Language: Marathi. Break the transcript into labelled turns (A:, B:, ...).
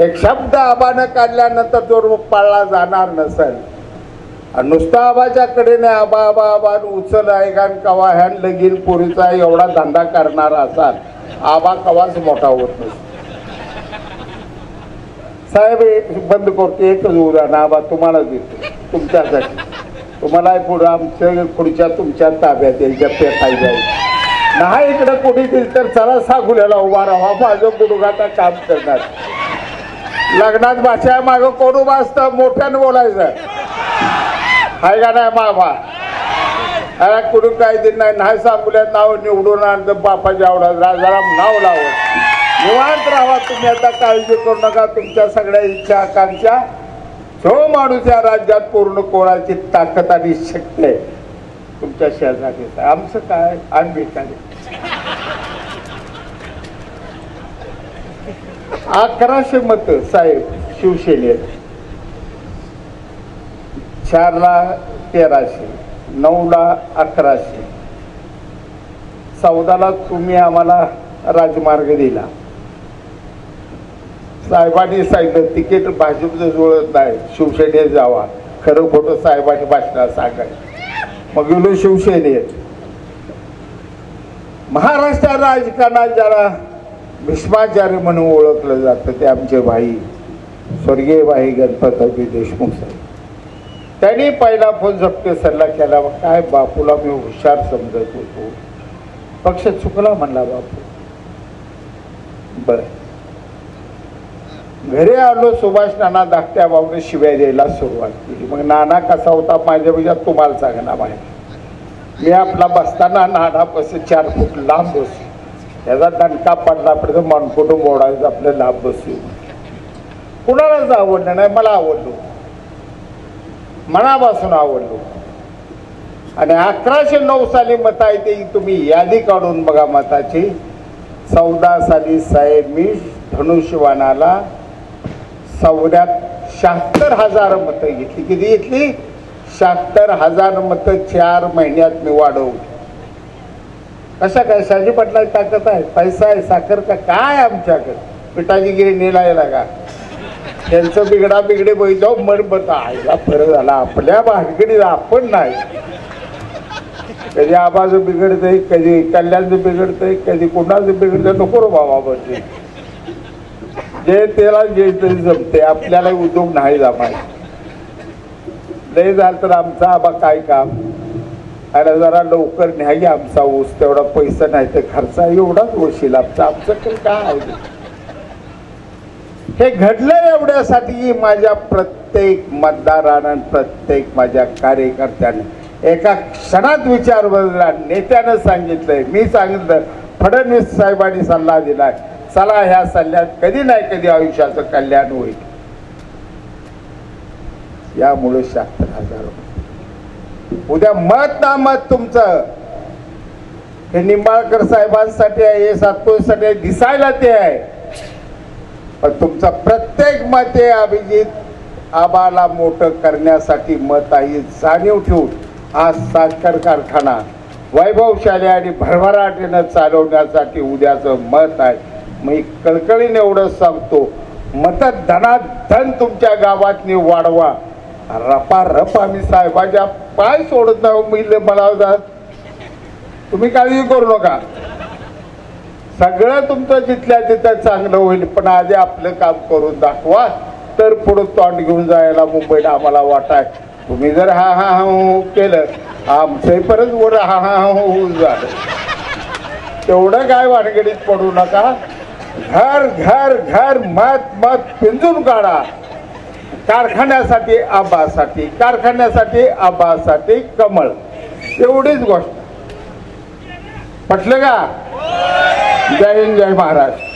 A: एक शब्द आबानं काढल्यानंतर तो रोग पाळला जाणार नसेल. आणि नुसता आबाच्या कडेने आबा आबा आबान उचल आहे का कवा ह्यान लगीन पोरीचा एवढा धंदा करणार असाल आबा कवाच मोठा होत नसतो साहेब एक बंद करतो एकच उदाहरण आबा तुम्हाला देतो तुमच्यासाठी. तुम्हाला पुढं आमच्या पुढच्या तुमच्या ताब्यात यायच्या पेटाय जाईल. नाही इकडे कोणी दिल तर चला सागुल्याला उभा राहा माझं गुडघाचा काम करणार. लग्नात भाषा मागं कोण उभा असतं? मोठ्यानं बोलायचं. हाय का नाही मामा? अरे कुठून काही दिलं नाही? नाही सांगूल्यात नाव निवडून आणतं बापाच्या आवडा जरा नाव लावत निवांत राहा तुम्ही. आता काळजी करू नका. तुमच्या सगळ्या इच्छा आकांक्षा. जो माणूस या राज्यात पूर्ण कोणाची ताकद आणि शक्य आहे. तुमच्या शेजारीच आमचं काय? आम्ही काय? अकराशे मत साहेब शिवसेनेत. चारला तेराशे नऊला अकराशे. चौदाला तुम्ही आम्हाला राजमार्ग दिला. साहेबांनी सांगितलं तिकीट भाजपचं जुळत नाही शिवसेनेत जावा. खरं खोटं साहेबांनी भाषणात सांगायचं. मग गेलो शिवसेनेत. महाराष्ट्र राजकारणात ज्याला भीष्माचार्य म्हणून ओळखलं जातं ते आमचे भाई स्वर्गीय भाई गणपतरावजी देशमुख साहेब. त्यांनी पहिला फोन झपके सल्ला केला काय बापूला मी हुशार समजत होतो. पक्ष चुकला म्हणला बापू. बर. घरी आलो सुभाष नाना धाकट्या बाबूने शिव्या द्यायला सुरुवात केली. मग नाना कसा होता माझ्या म्हणजे तुम्हाला सांगणार माहिती मी आपला बसताना नाना चार फूट लांब बसलो त्याचा दणका पडला म्हणजे पडतो मनकुटुंब मोडायचं आपलं लाभ बसू. कुणालाच आवडलं नाही मला आवडलो. मनापासून आवडलो. आणि अकराशे नऊ साली मत आहे ते तुम्ही यादी काढून बघा मताची. चौदा साली साहेब मी धनुष्यवानाला चौऱ्यात शहात्तर हजार मतं घेतली. किती घेतली? शहात्तर हजार मतं चार महिन्यात मी वाढवली. कशा काय शाजी पटलाची ताकद आहे? पैसा आहे साखर का काय आमच्याकडे? पिठाची गिरी नेलायला का त्यांचं बिगडा बिगडे बैजाव मन बता आईला फर झाला. आपल्या भानगडीला आपण नाही. कधी आबाचं बिघडतंय कधी कल्याणचं बिघडतंय कधी कुणाचं बिघडतंय नको रो बाबा म्हणजे. जे त्याला जे तरी जमते आपल्याला उद्योग नाही जमाय लय झालं तर आमचा आबा काय काम? अरे जरा लवकर न्या आमचा ऊस तेवढा पैसा नाही तर खर्चा एवढाच वशील आमचा आमचं काय आहे? हे घडलं एवढ्यासाठी माझ्या प्रत्येक मतदारानं प्रत्येक माझ्या कार्यकर्त्याने एका क्षणात विचार बदला नेत्यानं सांगितलंय मी सांगितलं फडणवीस साहेबांनी सल्ला दिलाय. चला ह्या सल्ल्यात कधी नाही कधी आयुष्याचं कल्याण होईल. यामुळे शहात्तर हजार रुपये. उद्या मत ना मत तुमचं. हे निंबाळकर साहेबांसाठी आहे हे सातपुतेसाठी आहे, दिसायला ते आहे. पण तुमचं प्रत्येक मत हे अभिजित आबाला मोठं करण्यासाठी मत आहे जाणीव ठेवून हा साखर कारखाना वैभवशाली आणि भरभराटीनं चालवण्यासाठी उद्याचं मत आहे. मी कळकळीने एवढं सांगतो मतधनात धन तुमच्या गावातनी वाढवा. रपा रप आम्ही साहेबाच्या पाय सोडत नाही मला तुम्ही काळजी करू नका. सगळं तुमचं जिथल्या तिथं चांगलं होईल पण आधी आपलं काम करून दाखवा. तर पुढं तोंड घेऊन जायला मुंबईला आम्हाला वाटाय. तुम्ही जर हा हा हा हो केलं आमचे परत वर हा हा हो होऊन झालं तेवढं काय वानगडीत पडू नका. घर घर घर मत मत पिंजून काढा. कारखान्यासाठी आबासाठी कारखान्यासाठी आबासाठी कमळ. एवढीच गोष्ट. पटलं का? जय हिंद जय महाराष्ट्र.